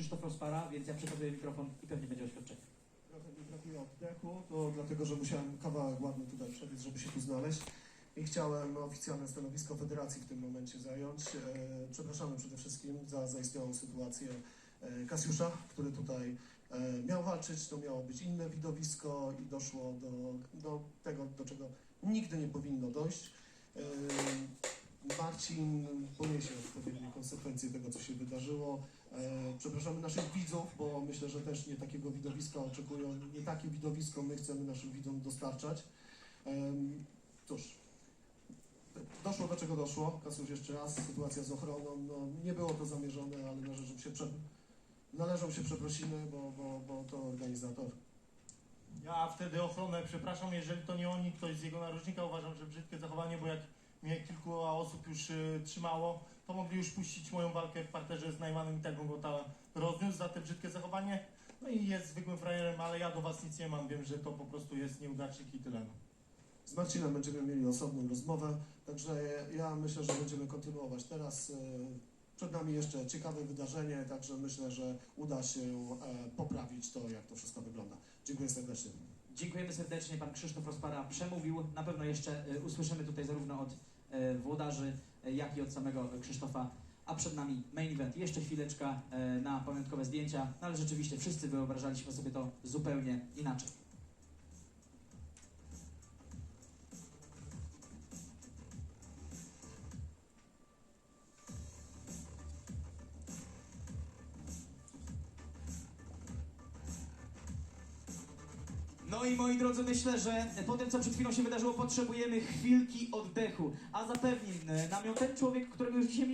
Krzysztof Rozpara, więc ja przekazuję mikrofon i pewnie będzie oświadczenie. Trochę mi brakuje oddechu, to dlatego, że musiałem kawałek ładny tutaj przebiec, żeby się tu znaleźć. I chciałem oficjalne stanowisko federacji w tym momencie zająć. E, Przepraszamy przede wszystkim za zaistniałą sytuację e, Kasiusza, który tutaj e, miał walczyć. To miało być inne widowisko i doszło do, do tego, do czego nigdy nie powinno dojść. Marcin poniesie odpowiednie konsekwencje tego, co się wydarzyło. E, Przepraszamy naszych widzów, bo myślę, że też nie takiego widowiska oczekują, nie takie widowisko my chcemy naszym widzom dostarczać. Cóż, doszło do czego doszło. Kasusz jeszcze raz, sytuacja z ochroną, no, nie było to zamierzone, ale należą się, prze, należą się przeprosiny, bo, bo, bo to organizator. Ja wtedy ochronę, przepraszam, jeżeli to nie oni, ktoś z jego narożnika, uważam, że brzydkie zachowanie, bo jak mnie kilku osób już y, trzymało, to mogli już puścić moją walkę w parterze z Najmanem i tak bym go tam rozniósł za te brzydkie zachowanie. No i jest zwykłym frajerem, ale ja do was nic nie mam, wiem, że to po prostu jest nieudacznik i tyle. No. Z Marcinem będziemy mieli osobną rozmowę, także ja myślę, że będziemy kontynuować teraz. e, Przed nami jeszcze ciekawe wydarzenie, także myślę, że uda się e, poprawić to, jak to wszystko wygląda. Dziękuję serdecznie. Dziękujemy serdecznie. Pan Krzysztof Rozpara przemówił. Na pewno jeszcze y, usłyszymy tutaj zarówno od y, włodarzy, y, jak i od samego Krzysztofa. A przed nami main event. Jeszcze chwileczka na pamiątkowe zdjęcia, no ale rzeczywiście wszyscy wyobrażaliśmy sobie to zupełnie inaczej. No i moi drodzy, myślę, że po tym, co przed chwilą się wydarzyło, potrzebujemy chwilki oddechu. A zapewni nam ją ten człowiek, którego już dzisiaj mieliśmy